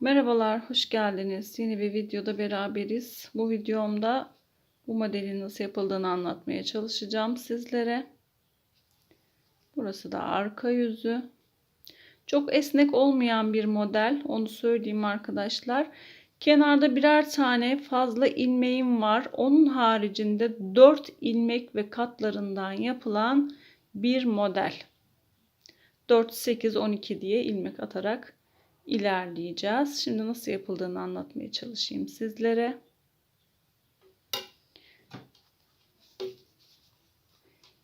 Merhabalar, hoş geldiniz. Yeni bir videoda beraberiz. Bu videomda bu modelin nasıl yapıldığını anlatmaya çalışacağım sizlere. Burası da arka yüzü. Çok esnek olmayan bir model, onu söyleyeyim arkadaşlar. Kenarda birer tane fazla ilmeğim var. Onun haricinde 4 ilmek ve katlarından yapılan bir model. 4, 8, 12 diye ilmek atarak ilerleyeceğiz. Şimdi nasıl yapıldığını anlatmaya çalışayım sizlere.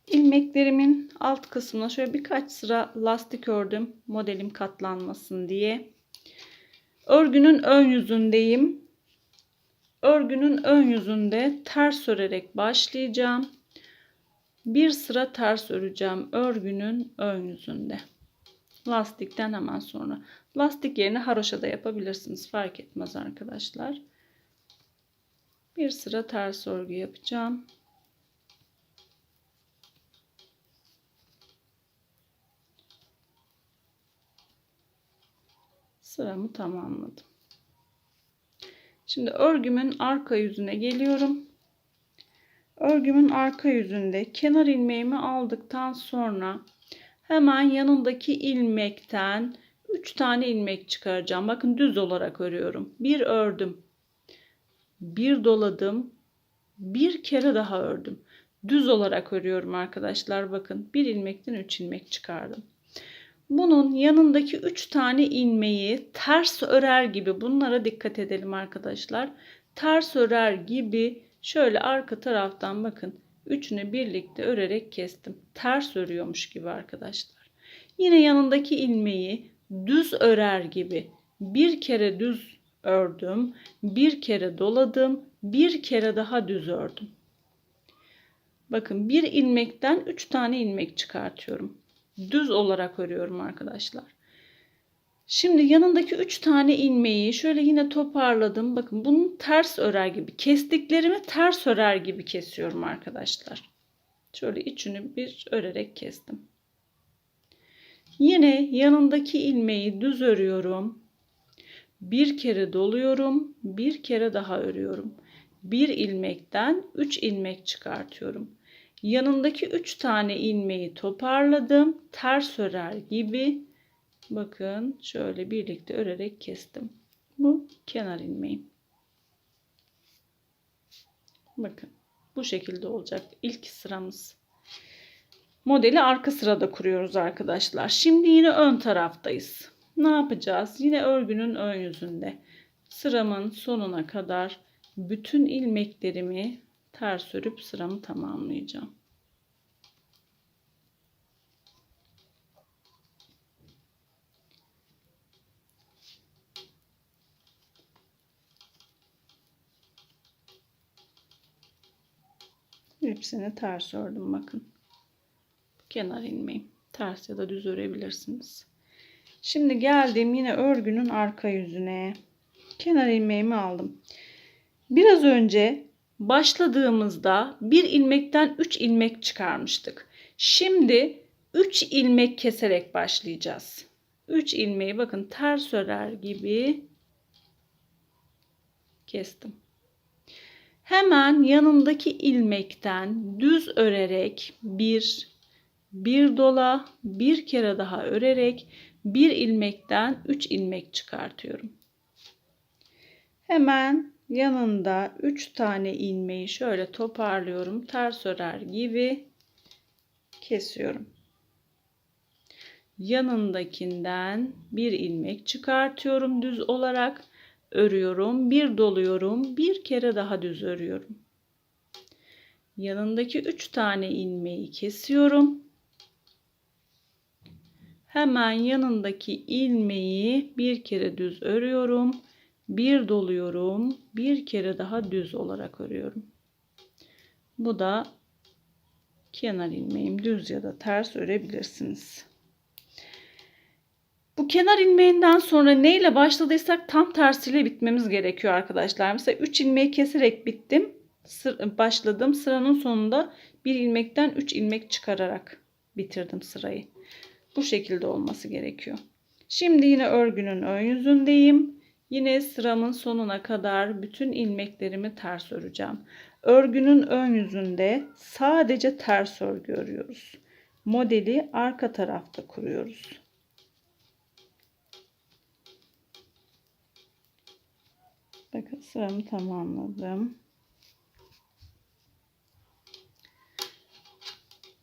İlmeklerimin alt kısmına şöyle birkaç sıra lastik ördüm modelim katlanmasın diye. Örgünün ön yüzündeyim. Örgünün ön yüzünde ters örerek başlayacağım. Bir sıra ters öreceğim örgünün ön yüzünde. Lastikten hemen sonra. Lastik yerine haroşa da yapabilirsiniz. Fark etmez arkadaşlar. Bir sıra ters örgü yapacağım. Sıramı tamamladım. Şimdi örgümün arka yüzüne geliyorum. Örgümün arka yüzünde kenar ilmeğimi aldıktan sonra hemen yanındaki ilmekten 3 tane ilmek çıkaracağım. Bakın düz olarak örüyorum. Bir ördüm. Bir doladım. Bir kere daha ördüm. Düz olarak örüyorum arkadaşlar. Bakın bir ilmekten 3 ilmek çıkardım. Bunun yanındaki 3 tane ilmeği ters örer gibi bunlara dikkat edelim arkadaşlar. Ters örer gibi şöyle arka taraftan bakın üçünü birlikte örerek kestim. Ters örüyormuş gibi arkadaşlar. Yine yanındaki ilmeği düz örer gibi bir kere düz ördüm, bir kere doladım, bir kere daha düz ördüm. Bakın bir ilmekten 3 tane ilmek çıkartıyorum. Düz olarak örüyorum arkadaşlar. Şimdi yanındaki 3 tane ilmeği şöyle yine toparladım. Bakın bunu ters örer gibi kestiklerimi ters örer gibi kesiyorum arkadaşlar. Şöyle içini bir örerek kestim. Yine yanındaki ilmeği düz örüyorum. Bir kere doluyorum, bir kere daha örüyorum. Bir ilmekten 3 ilmek çıkartıyorum. Yanındaki 3 tane ilmeği toparladım. Ters örer gibi bakın şöyle birlikte örerek kestim. Bu kenar ilmeğim. Bakın bu şekilde olacak ilk sıramız. Modeli arka sırada kuruyoruz arkadaşlar. Şimdi yine ön taraftayız. Ne yapacağız? Yine örgünün ön yüzünde. Sıramın sonuna kadar bütün ilmeklerimi ters örüp sıramı tamamlayacağım. Hepsini ters ördüm bakın. Kenar ilmeğim. Ters ya da düz örebilirsiniz. Şimdi geldim yine örgünün arka yüzüne. Kenar ilmeğimi aldım. Biraz önce başladığımızda bir ilmekten 3 ilmek çıkarmıştık. Şimdi 3 ilmek keserek başlayacağız. 3 ilmeği bakın ters örer gibi kestim. Hemen yanındaki ilmekten düz örerek bir bir dola bir kere daha örerek bir ilmekten 3 ilmek çıkartıyorum. Hemen yanında 3 tane ilmeği şöyle toparlıyorum. Ters örer gibi kesiyorum. Yanındakinden bir ilmek çıkartıyorum düz olarak örüyorum. Bir doluyorum. Bir kere daha düz örüyorum. Yanındaki 3 tane ilmeği kesiyorum. Hemen yanındaki ilmeği bir kere düz örüyorum. Bir doluyorum. Bir kere daha düz olarak örüyorum. Bu da kenar ilmeğim düz ya da ters örebilirsiniz. Bu kenar ilmeğinden sonra ne ile başladıysak tam tersiyle bitmemiz gerekiyor arkadaşlar. Mesela 3 ilmeği keserek bittim. Başladım. Sıranın sonunda bir ilmekten 3 ilmek çıkararak bitirdim sırayı. Bu şekilde olması gerekiyor. Şimdi yine örgünün ön yüzündeyim. Yine sıramın sonuna kadar bütün ilmeklerimi ters öreceğim. Örgünün ön yüzünde sadece ters örgü örüyoruz. Modeli arka tarafta kuruyoruz. Bakın sıramı tamamladım.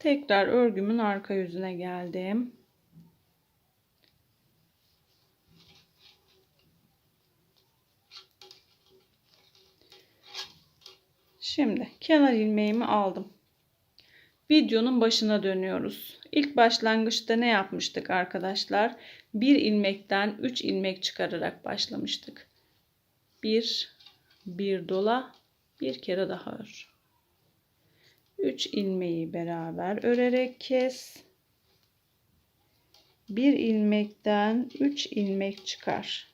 Tekrar örgümün arka yüzüne geldim. Şimdi kenar ilmeğimi aldım. Videonun başına dönüyoruz. İlk başlangıçta ne yapmıştık arkadaşlar? Bir ilmekten 3 ilmek çıkararak başlamıştık. Bir, bir dola, bir kere daha ör. 3 ilmeği beraber örerek kes. Bir ilmekten 3 ilmek çıkar.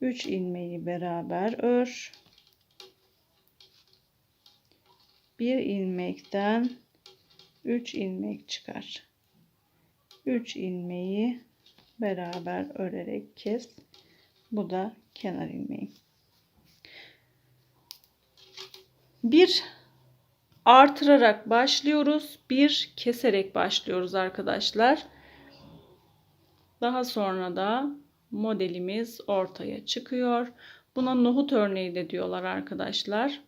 3 ilmeği beraber ör. Bir ilmekten 3 ilmek çıkar. 3 ilmeği beraber örerek kes. Bu da kenar ilmeği. Bir artırarak başlıyoruz. Bir keserek başlıyoruz arkadaşlar. Daha sonra da modelimiz ortaya çıkıyor. Buna nohut örneği de diyorlar arkadaşlar.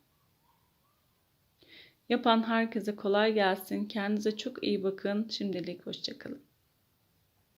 Yapan herkese kolay gelsin. Kendinize çok iyi bakın. Şimdilik hoşçakalın.